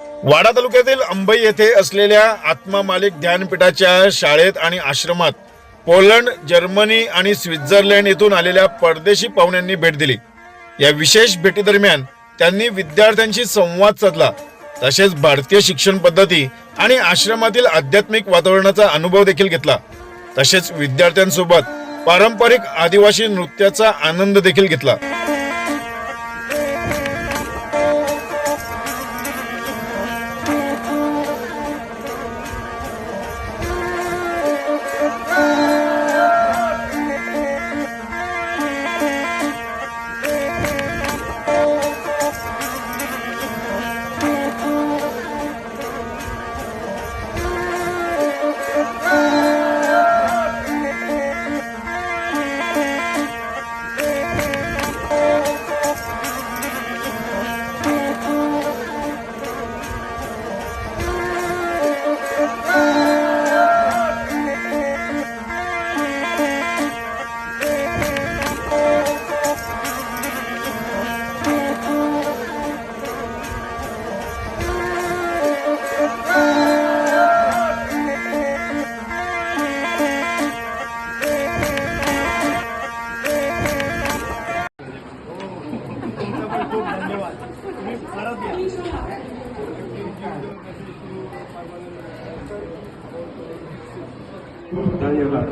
वाडा तालुक्यातील अंबई येथे असलेल्या आत्मा मालिक ध्यानपीठाच्या शाळेत आणि आश्रमात पोलंड जर्मनी आणि स्वित्झर्लंड येथून आलेल्या परदेशी पाहुण्यांनी भेट दिली. या विशेष भेटीदरम्यान त्यांनी विद्यार्थ्यांशी संवाद साधला. तसेच भारतीय शिक्षण पद्धती आणि आश्रमातील आध्यात्मिक वातावरणाचा अनुभव देखील घेतला. तसेच विद्यार्थ्यांसोबत पारंपरिक आदिवासी नृत्याचा आनंद देखील घेतला. धन्यवाद